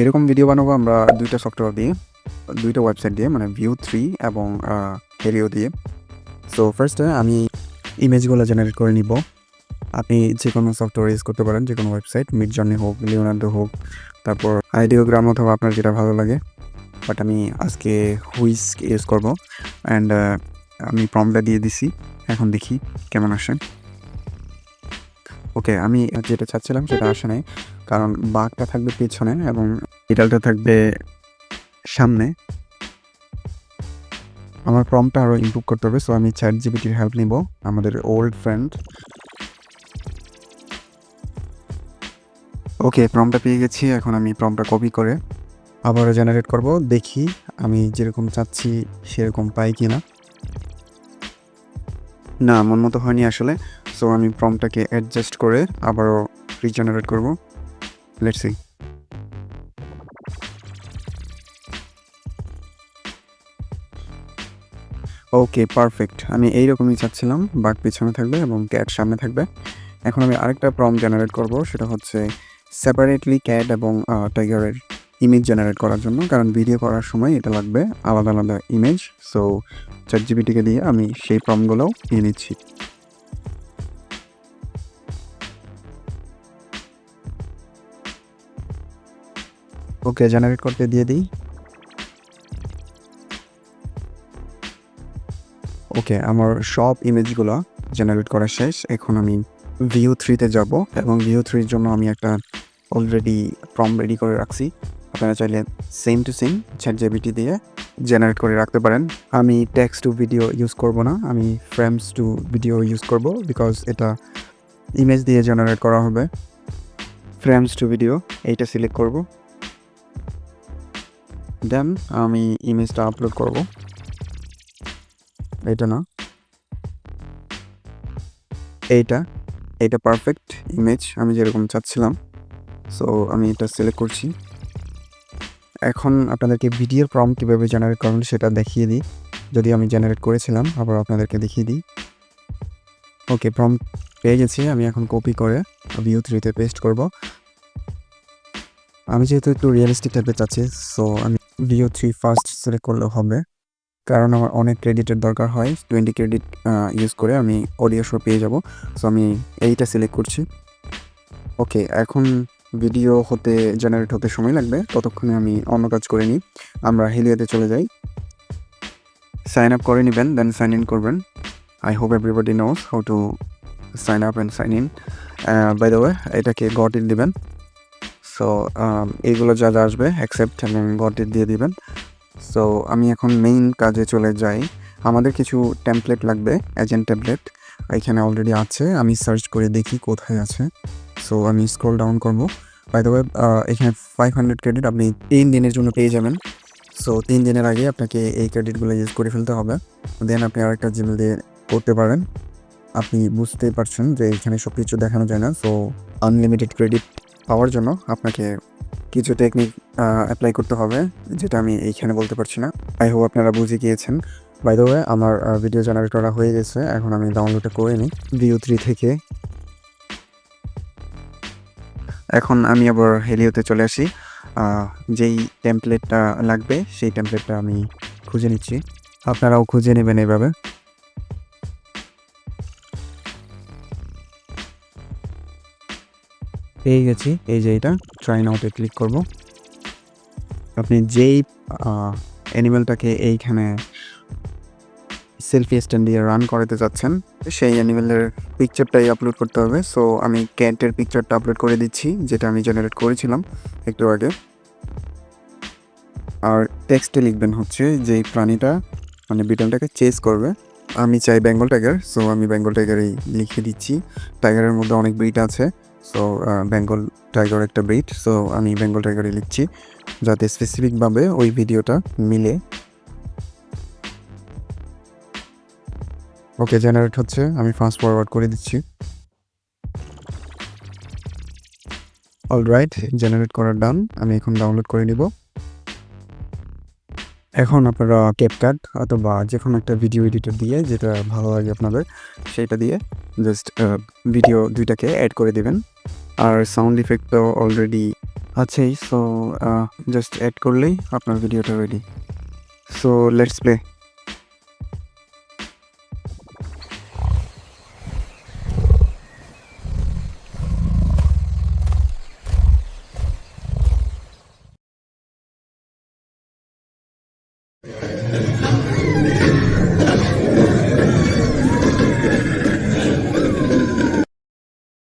এরকম ভিডিও বানাবো আমরা দুইটা সফটওয়্যার দিয়ে, দুইটা ওয়েবসাইট দিয়ে মানে ভিউ থ্রি এবং হেরিও দিয়ে। সো ফার্স্টে আমি ইমেজগুলো জেনারেট করে নিব। আপনি যে কোনো সফটওয়্যার ইউজ করতে পারেন যে কোনো ওয়েবসাইট মিড জার্নি হোক লিওনার্ডো হোক, তারপর আইডিওগ্রাম অথবা আপনার যেটা ভালো লাগে। বাট আমি আজকে হুইস ইউজ করব। অ্যান্ড আমি প্রমটা দিয়ে দিছি। এখন দেখি কেমন আসে। ওকে আমি যেটা চাচ্ছিলাম সেটা আসে নাই। কারণ বাঘটা থাকবে পেছনে এবং ডিটেলটা থাকবে সামনে। আমার প্রমটা আরও ইমপ্রুভ করতে হবে। সো আমি চ্যাট জিবিটির হেল্প নিব আমাদের ওল্ড ফ্রেন্ড ওকে প্রমটা পেয়ে গেছি। এখন আমি প্রমটা কপি করে আবারও জেনারেট করব, দেখি আমি যেরকম চাচ্ছি সেরকম পাই কি না না মন মতো হয়নি আসলে। সো আমি প্রমটাকে অ্যাডজাস্ট করে আবারও রিজেনারেট করব। লেটস সি ওকে পারফেক্ট আমি এইরকমই চাচ্ছিলাম, বাঘ পিছনে থাকবে এবং ক্যাট সামনে থাকবে। এখন আমি আরেকটা প্রম জেনারেট করব, সেটা হচ্ছে সেপারেটলি ক্যাট এবং টাইগারের ইমেজ জেনারেট করার জন্য, কারণ ভিডিও করার সময় এটা লাগবে আলাদা আলাদা ইমেজ সো চ্যাট জিবিটিকে দিয়ে আমি সেই প্রমগুলোও নিয়ে নিচ্ছি। ওকে জেনারেট করতে দিয়ে দিই। ওকে, আমার সব ইমেজগুলো জেনারেট করা শেষ। এখন আমি ভিউ থ্রিতে যাব, এবং ভিউ থ্রির জন্য আমি একটা অলরেডি ফর্ম রেডি করে রাখছি। আপনারা চাইলে same to same chat GPT দিয়ে জেনারেট করে রাখতে পারেন। আমি টেক্সট টু ভিডিও ইউজ করব না, আমি ফ্রেমস টু ভিডিও ইউজ করব বিকজ এটা ইমেজ দিয়ে জেনারেট করা হবে। ফ্রেমস টু ভিডিও এইটা সিলেক্ট করব। দেন আমি ইমেজটা আপলোড করব। এটা না। এইটা এইটা পারফেক্ট ইমেজ আমি যেরকম চাচ্ছিলাম। সো আমি এটা সিলেক্ট করছি। এখন আপনাদেরকে ভিডিওর প্রম কীভাবে জেনারেট করবেন সেটা দেখিয়ে দিই। যদি আমি জেনারেট করেছিলাম, আবার আপনাদেরকে দেখিয়ে দিই। ওকে প্রম পেয়ে গেছি, আমি এখন কপি করে ভিউ থ্রিতে পেস্ট করব। আমি যেহেতু একটু রিয়েলিস্টিক টাইপের চাচ্ছি সো আমি ভিউ থ্রি ফার্স্ট সিলেক্ট করলেও হবে। কারণ আমার অনেক ক্রেডিটের দরকার হয় টোয়েন্টি ক্রেডিট ইউজ করে আমি অডিও শো পেয়ে যাব। সো আমি এইটা সিলেক্ট করছি। ওকে এখন ভিডিও হতে জেনারেট হতে সময় লাগবে, ততক্ষণে আমি অন্য কাজ করে নিই। আমরা হেলিওতে চলে যাই। সাইন আপ করে নেবেন দেন সাইন ইন করবেন। I hope everybody knows how to sign up and sign in by the way এটাকে গট ইন দিবেন। সো এইগুলো যা যা আসবে অ্যাকসেপ্ট এবং গট ইট দিয়ে দিবেন। সো আমি এখন মেইন কাজে চলে যাই। আমাদের কিছু টেমপ্লেট লাগবে এজেন্ট ট্যাবলেট এখানে অলরেডি আছে, আমি সার্চ করে দেখি কোথায় আছে। সো আমি স্ক্রল ডাউন করব। বাই দ্য ওয়ে এখানে ফাইভ হান্ড্রেড ক্রেডিট আপনি তিন দিনের জন্য পেয়ে যাবেন। সো তিন দিনের আগে আপনাকে এই ক্রেডিটগুলো ইউজ করে ফেলতে হবে। দেন আপনি আরেকটা জিমেল দিয়ে করতে পারেন। আপনি বুঝতে পারছেন যে এখানে সব কিছু দেখানো যায় না। সো আনলিমিটেড ক্রেডিট পাওয়ার জন্য আপনাকে কিছু টেকনিক অ্যাপ্লাই করতে হবে, যেটা আমি এইখানে বলতে পারছি না। আই হোপ আপনারা বুঝে গিয়েছেন। বাই আমার ভিডিও জেনারেট করা হয়ে গেছে। এখন আমি ডাউনলোডটা করে নিই। ভিউ থ্রি থেকে এখন আমি আবার হেলিওতে চলে আসি। যেই টেমপ্লেটটা লাগবে, সেই টেমপ্লেটটা আমি খুঁজে নিচ্ছি। আপনারাও খুঁজে নেবেন এভাবে। পেয়ে গেছি। এই যে এটা ট্রাই নাউটে ক্লিক করব। আপনি যেই অ্যানিমেলটাকে এইখানে সেলফি স্ট্যান্ড দিয়ে রান করাতে চাচ্ছেন সেই অ্যানিমেলের পিকচারটাই আপলোড করতে হবে। সো আমি ক্যাটের পিকচারটা আপলোড করে দিচ্ছি, যেটা আমি জেনারেট করেছিলাম একটু আগে। আর টেক্সটে লিখবেন হচ্ছে যে প্রাণীটা মানে বিটলটাকে চেস করবে। আমি চাই বেঙ্গল টাইগার সো আমি বেঙ্গল টাইগারই লিখে দিচ্ছি। টাইগারের মধ্যে অনেক ব্রিড আছে সো বেঙ্গল টাইগার একটা ব্রিড সো আমি বেঙ্গল টাইগারই লিখছি। যাতে স্পেসিফিকভাবে ওই ভিডিওটা মিলে। ওকে জেনারেট হচ্ছে। আমি ফাস্ট ফরওয়ার্ড করে দিচ্ছি। অল রাইট জেনারেট করার ডান আমি এখন ডাউনলোড করে নিব। এখন আপনারা ক্যাপকাট অথবা যে কোনো একটা ভিডিও এডিটর দিয়ে, যেটা ভালো লাগে আপনাদের, সেটা দিয়ে জাস্ট ভিডিও দুইটাকে অ্যাড করে দেবেন। আর সাউন্ড ইফেক্ট তো অলরেডি আছেই সো জাস্ট অ্যাড করলেই আপনার ভিডিওটা রেডি সো লেটস প্লে